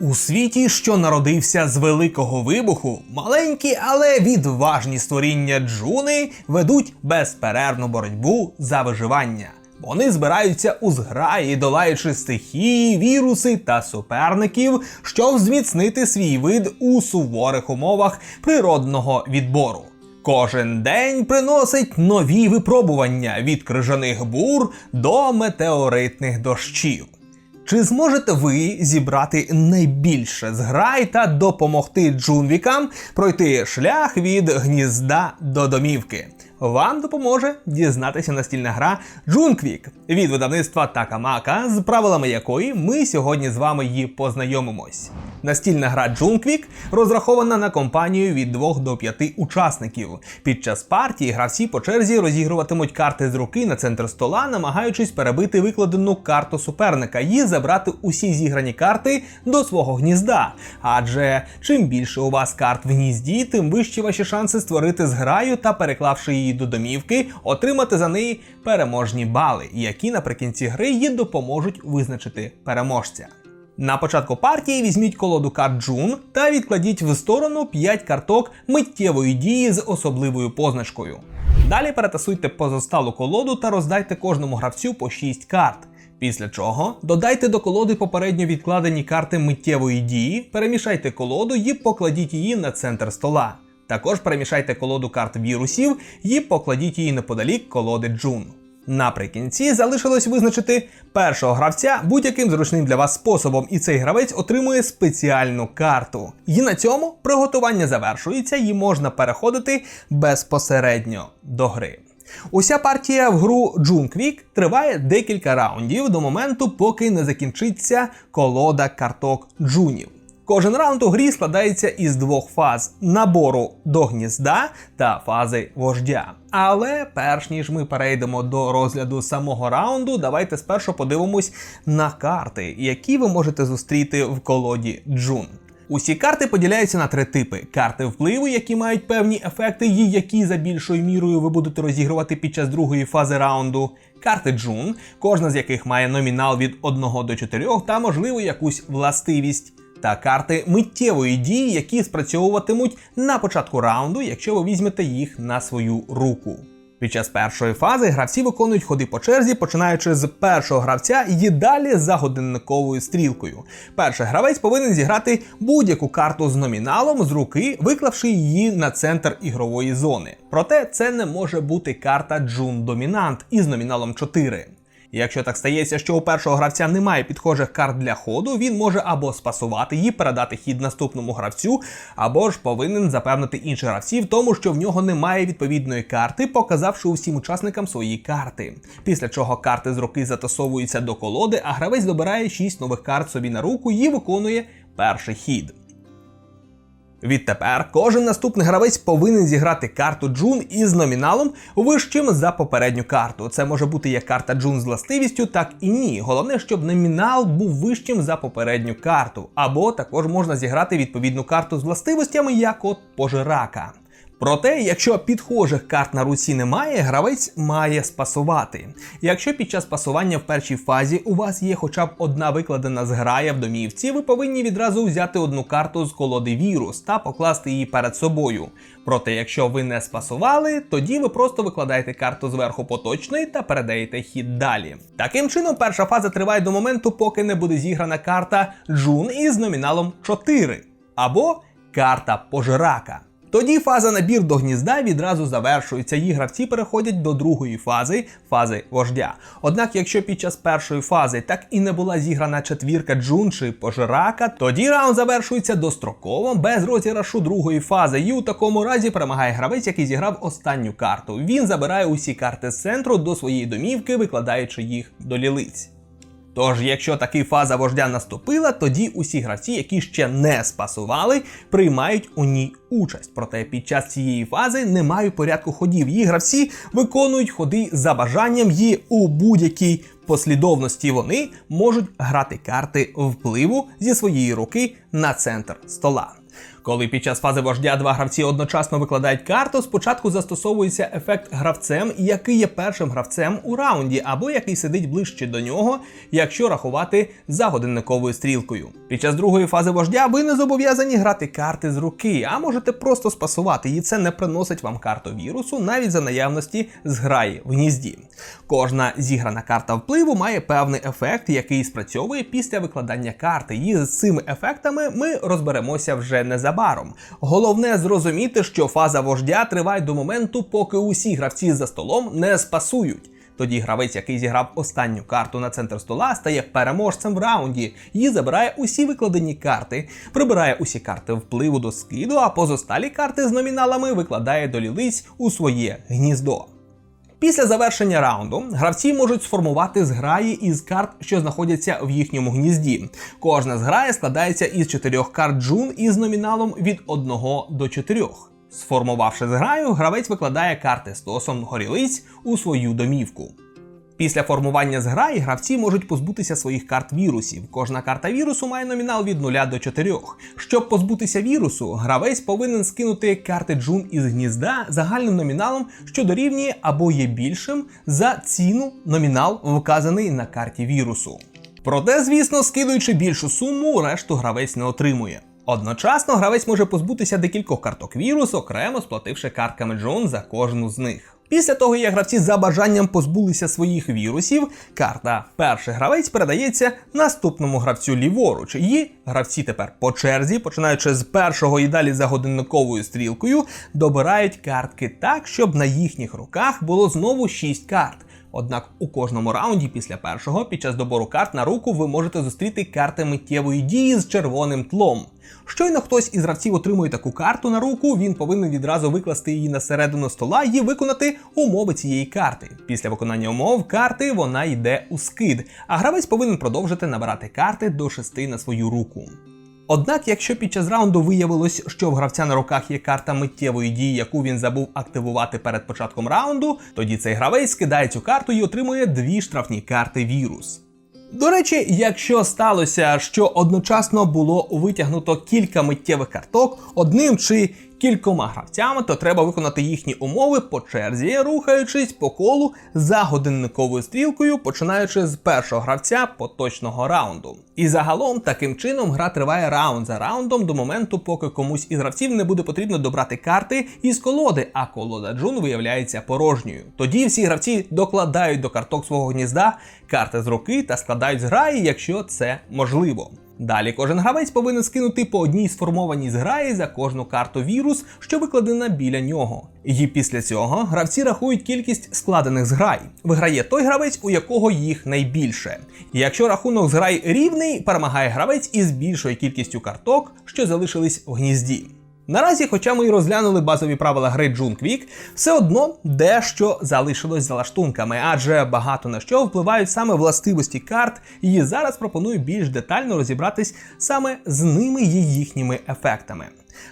У світі, що народився з великого вибуху, маленькі, але відважні створіння джуни ведуть безперервну боротьбу за виживання. Вони збираються у зграї, долаючи стихії, віруси та суперників, щоб зміцнити свій вид у суворих умовах природного відбору. Кожен день приносить нові випробування від крижаних бур до метеоритних дощів. Чи зможете ви зібрати найбільше зграй та допомогти джунвікам пройти шлях від гнізда до домівки? Вам допоможе дізнатися настільна гра Джунквік від видавництва Такамака, з правилами якої ми сьогодні з вами її познайомимось. Настільна гра Джунквік розрахована на компанію від 2 до 5 учасників. Під час партії гравці по черзі розігруватимуть карти з руки на центр стола, намагаючись перебити викладену карту суперника і забрати усі зіграні карти до свого гнізда. Адже чим більше у вас карт в гнізді, тим вищі ваші шанси створити зграю та, переклавши її до домівки, отримати за неї переможні бали, які наприкінці гри їй допоможуть визначити переможця. На початку партії візьміть колоду карт Джун та відкладіть в сторону 5 карток миттєвої дії з особливою позначкою. Далі перетасуйте позосталу колоду та роздайте кожному гравцю по 6 карт. Після чого додайте до колоди попередньо відкладені карти миттєвої дії, перемішайте колоду і покладіть її на центр стола. Також перемішайте колоду карт вірусів і покладіть її неподалік колоди Джун. Наприкінці залишилось визначити першого гравця будь-яким зручним для вас способом, і цей гравець отримує спеціальну карту. І на цьому приготування завершується і можна переходити безпосередньо до гри. Уся партія в гру Джунквік триває декілька раундів до моменту, поки не закінчиться колода карток джунів. Кожен раунд у грі складається із двох фаз набору до гнізда та фази вождя. Але перш ніж ми перейдемо до розгляду самого раунду, давайте спершу подивимось на карти, які ви можете зустріти в колоді Джун. Усі карти поділяються на три типи: карти впливу, які мають певні ефекти, і які за більшою мірою ви будете розігрувати під час другої фази раунду. Карти Джун, кожна з яких має номінал від 1 до 4 та можливо якусь властивість. Та карти миттєвої дії, які спрацьовуватимуть на початку раунду, якщо ви візьмете їх на свою руку. Під час першої фази гравці виконують ходи по черзі, починаючи з першого гравця і далі за годинниковою стрілкою. Перший гравець повинен зіграти будь-яку карту з номіналом з руки, виклавши її на центр ігрової зони. Проте це не може бути карта Джун Домінант із номіналом 4. Якщо так стається, що у першого гравця немає підхожих карт для ходу, він може або спасувати її, передати хід наступному гравцю, або ж повинен запевнити інших гравців тому, що в нього немає відповідної карти, показавши усім учасникам свої карти. Після чого карти з руки затасовуються до колоди, а гравець добирає 6 нових карт собі на руку і виконує перший хід. Відтепер кожен наступний гравець повинен зіграти карту Джун із номіналом вищим за попередню карту. Це може бути як карта Джун з властивістю, так і ні. Головне, щоб номінал був вищим за попередню карту. Або також можна зіграти відповідну карту з властивостями, як от пожирака. Проте, якщо підхожих карт на руці немає, гравець має спасувати. Якщо під час пасування в першій фазі у вас є хоча б одна викладена зграя в домівці, ви повинні відразу взяти одну карту з колоди вірус та покласти її перед собою. Проте, якщо ви не спасували, тоді ви просто викладаєте карту зверху поточної та передаєте хід далі. Таким чином, перша фаза триває до моменту, поки не буде зіграна карта Джун із номіналом 4 або карта Пожирака. Тоді фаза набір до гнізда відразу завершується, і гравці переходять до другої фази фази вождя. Однак, якщо під час першої фази так і не була зіграна четвірка джун чи пожирака, тоді раунд завершується достроково без розіграшу другої фази. І у такому разі перемагає гравець, який зіграв останню карту. Він забирає усі карти з центру до своєї домівки, викладаючи їх до лілиць. Тож, якщо таки фаза вождя наступила, тоді усі гравці, які ще не спасували, приймають у ній участь. Проте під час цієї фази немає порядку ходів. Її гравці виконують ходи за бажанням і у будь-якій послідовності вони можуть грати карти впливу зі своєї руки на центр стола. Коли під час фази вождя два гравці одночасно викладають карту, спочатку застосовується ефект гравцем, який є першим гравцем у раунді, або який сидить ближче до нього, якщо рахувати за годинниковою стрілкою. Під час другої фази вождя ви не зобов'язані грати карти з руки, а можете просто спасувати, і це не приносить вам карту вірусу навіть за наявності зграї в гнізді. Кожна зіграна карта впливу має певний ефект, який спрацьовує після викладання карти. І з цими ефектами ми розберемося вже незабаром. Головне зрозуміти, що фаза вождя триває до моменту, поки усі гравці за столом не спасують. Тоді гравець, який зіграв останню карту на центр стола, стає переможцем в раунді і забирає усі викладені карти, прибирає усі карти впливу до скиду, а позосталі карти з номіналами викладає до лілиць у своє гніздо. Після завершення раунду гравці можуть сформувати зграї із карт, що знаходяться в їхньому гнізді. Кожна зграя складається із чотирьох карт джун із номіналом від 1 до 4. Сформувавши зграю, гравець викладає карти стосом горілиць у свою домівку. Після формування зграї гравці можуть позбутися своїх карт вірусів. Кожна карта вірусу має номінал від 0 до 4. Щоб позбутися вірусу, гравець повинен скинути карти джун із гнізда загальним номіналом, що дорівнює або є більшим за ціну номінал, вказаний на карті вірусу. Проте, звісно, скидуючи більшу суму, решту гравець не отримує. Одночасно гравець може позбутися декількох карток вірусу, окремо сплативши картками Джон за кожну з них. Після того, як гравці за бажанням позбулися своїх вірусів, карта перший гравець передається наступному гравцю ліворуч. І гравці тепер по черзі, починаючи з першого і далі за годинниковою стрілкою, добирають картки так, щоб на їхніх руках було знову 6 карт. Однак у кожному раунді після першого, під час добору карт на руку, ви можете зустріти карти миттєвої дії з червоним тлом. Щойно хтось із гравців отримує таку карту на руку, він повинен відразу викласти її на середину стола і виконати умови цієї карти. Після виконання умов карти вона йде у скид, а гравець повинен продовжити набирати карти до шести на свою руку. Однак, якщо під час раунду виявилось, що в гравця на руках є карта миттєвої дії, яку він забув активувати перед початком раунду, тоді цей гравець скидає цю карту і отримує дві штрафні карти вірус. До речі, якщо сталося, що одночасно було витягнуто кілька миттєвих карток одним чи кількома гравцями, то треба виконати їхні умови по черзі, рухаючись по колу за годинниковою стрілкою, починаючи з першого гравця поточного раунду. І загалом таким чином гра триває раунд за раундом до моменту, поки комусь із гравців не буде потрібно добрати карти із колоди, а колода Джун виявляється порожньою. Тоді всі гравці докладають до карток свого гнізда карти з руки та складають зграї, якщо це можливо. Далі кожен гравець повинен скинути по одній сформованій зграї за кожну карту вірус, що викладена біля нього. І після цього гравці рахують кількість складених зграй. Виграє той гравець, у якого їх найбільше. Якщо рахунок зграй рівний, перемагає гравець із більшою кількістю карток, що залишились в гнізді. Наразі, хоча ми і розглянули базові правила гри Джун все одно дещо залишилось за лаштунками, адже багато на що впливають саме властивості карт, і зараз пропоную більш детально розібратись саме з ними і їхніми ефектами.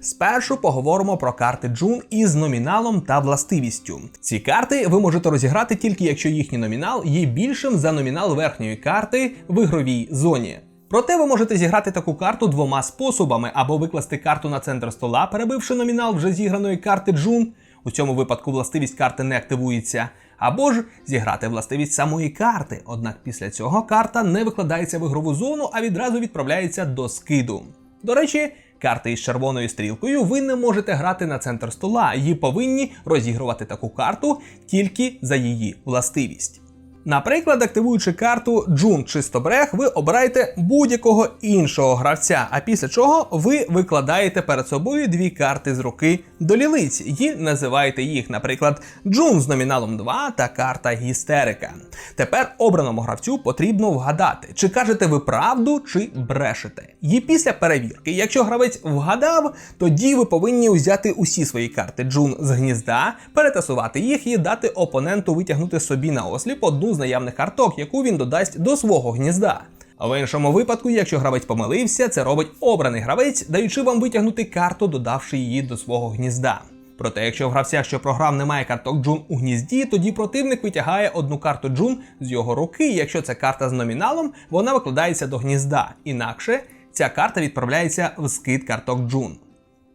Спершу поговоримо про карти Джун із номіналом та властивістю. Ці карти ви можете розіграти тільки якщо їхній номінал є більшим за номінал верхньої карти в ігровій зоні. Проте ви можете зіграти таку карту двома способами: або викласти карту на центр стола, перебивши номінал вже зіграної карти Джун. У цьому випадку властивість карти не активується, або ж зіграти властивість самої карти. Однак після цього карта не викладається в ігрову зону, а відразу відправляється до скиду. До речі, карти із червоною стрілкою ви не можете грати на центр стола, її повинні розігрувати таку карту тільки за її властивість. Наприклад, активуючи карту Джун Чистобрег, ви обираєте будь-якого іншого гравця, а після чого ви викладаєте перед собою дві карти з руки до лілиць і називаєте їх, наприклад, Джун з номіналом 2 та карта Гістерика. Тепер обраному гравцю потрібно вгадати, чи кажете ви правду, чи брешете. І після перевірки, якщо гравець вгадав, тоді ви повинні взяти усі свої карти Джун з гнізда, перетасувати їх і дати опоненту витягнути собі на осліп одну з наявних карток, яку він додасть до свого гнізда. В іншому випадку, якщо гравець помилився, це робить обраний гравець, даючи вам витягнути карту, додавши її до свого гнізда. Проте, якщо в гравця, що програв, немає карток Джун у гнізді, тоді противник витягає одну карту Джун з його руки. Якщо це карта з номіналом, вона викладається до гнізда. Інакше ця карта відправляється в скид карток Джун.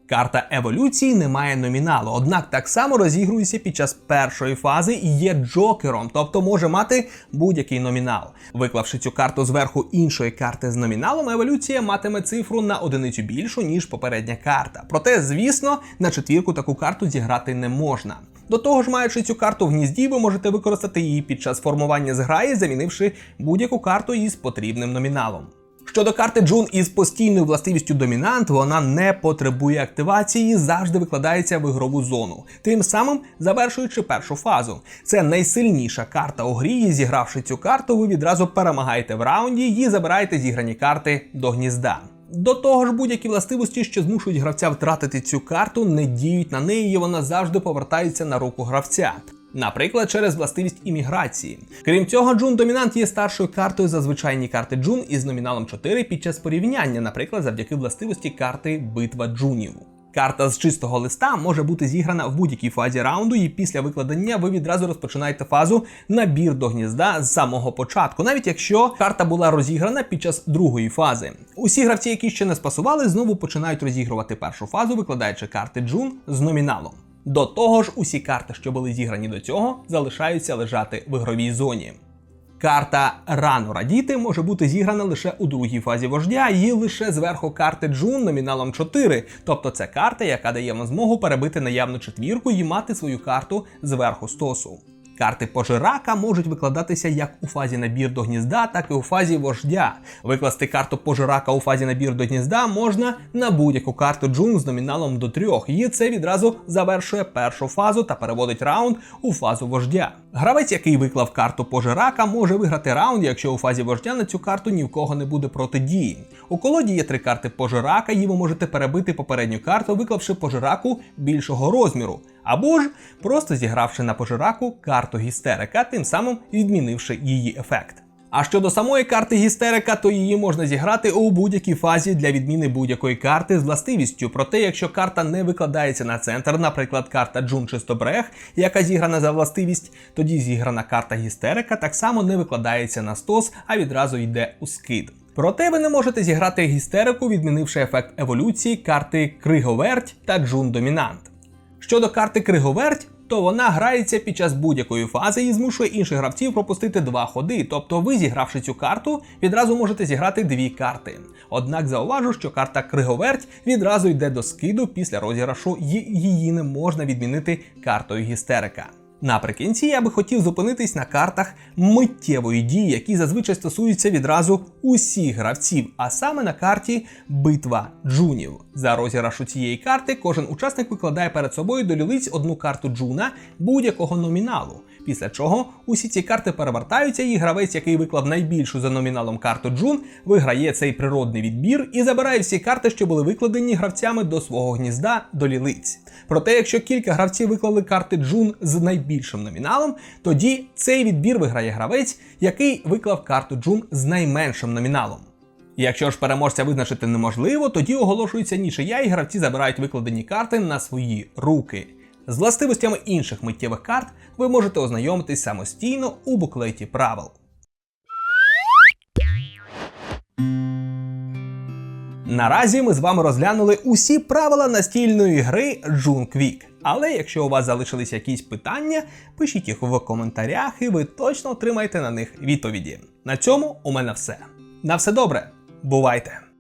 Карта еволюції не має номіналу, однак так само розігрується під час першої фази і є джокером, тобто може мати будь-який номінал. Виклавши цю карту зверху іншої карти з номіналом, еволюція матиме цифру на одиницю більшу, ніж попередня карта. Проте, звісно, на четвірку таку карту зіграти не можна. До того ж, маючи цю карту в гнізді, ви можете використати її під час формування зграї, замінивши будь-яку карту із потрібним номіналом. Щодо карти Джун із постійною властивістю домінант, вона не потребує активації, завжди викладається в ігрову зону, тим самим завершуючи першу фазу. Це найсильніша карта у грі, і зігравши цю карту, ви відразу перемагаєте в раунді і забираєте зіграні карти до гнізда. До того ж, будь-які властивості, що змушують гравця втратити цю карту, не діють на неї, і вона завжди повертається на руку гравця. Наприклад, через властивість імміграції. Крім цього, Джун Домінант є старшою картою за звичайні карти Джун із номіналом 4 під час порівняння, наприклад, завдяки властивості карти Битва Джунів. Карта з чистого листа може бути зіграна в будь-якій фазі раунду, і після викладення ви відразу розпочинаєте фазу набір до гнізда з самого початку, навіть якщо карта була розіграна під час другої фази. Усі гравці, які ще не спасували, знову починають розігрувати першу фазу, викладаючи карти Джун з номіналом. До того ж, усі карти, що були зіграні до цього, залишаються лежати в ігровій зоні. Карта рано радіти може бути зіграна лише у другій фазі вождя і лише зверху карти Джун номіналом 4. Тобто це карта, яка дає вам змогу перебити наявну четвірку і мати свою карту зверху стосу. Карти пожирака можуть викладатися як у фазі набір до гнізда, так і у фазі вождя. Викласти карту пожирака у фазі набір до гнізда можна на будь-яку карту Джун з номіналом до трьох, і це відразу завершує першу фазу та переводить раунд у фазу вождя. Гравець, який виклав карту пожирака, може виграти раунд, якщо у фазі вождя на цю карту ні в кого не буде протидії. У колоді є три карти пожирака, і ви можете перебити попередню карту, виклавши пожираку більшого розміру. Або ж просто зігравши на пожираку карту гістерика, тим самим відмінивши її ефект. А щодо самої карти гістерика, то її можна зіграти у будь-якій фазі для відміни будь-якої карти з властивістю. Проте, якщо карта не викладається на центр, наприклад, карта Джун Чистобрег, яка зіграна за властивість, тоді зіграна карта гістерика так само не викладається на стос, а відразу йде у скид. Проте ви не можете зіграти гістерику, відмінивши ефект еволюції карти Криговерть та Джун Домінант. Щодо карти Криговерть, то вона грається під час будь-якої фази і змушує інших гравців пропустити два ходи. Тобто ви, зігравши цю карту, відразу можете зіграти дві карти. Однак зауважу, що карта Криговерть відразу йде до скиду після розіграшу, і її не можна відмінити картою гістерика. Наприкінці я би хотів зупинитись на картах миттєвої дії, які зазвичай стосуються відразу усіх гравців, а саме на карті Битва Джунів. За розіграшу цієї карти кожен учасник викладає перед собою до лілиць одну карту Джуна будь-якого номіналу. Після чого усі ці карти перевертаються, і гравець, який виклав найбільшу за номіналом карту Джун, виграє цей природний відбір і забирає всі карти, що були викладені гравцями до свого гнізда до лілиць. Проте, якщо кілька гравців виклали карти Джун з найбільшим номіналом, тоді цей відбір виграє гравець, який виклав карту Джун з найменшим номіналом. Якщо ж переможця визначити неможливо, тоді оголошується нічия, і гравці забирають викладені карти на свої руки. З властивостями інших миттєвих карт ви можете ознайомитись самостійно у буклеті правил. Наразі ми з вами розглянули усі правила настільної гри June Quick. Але якщо у вас залишились якісь питання, пишіть їх в коментарях, і ви точно отримаєте на них відповіді. На цьому у мене все. На все добре, бувайте!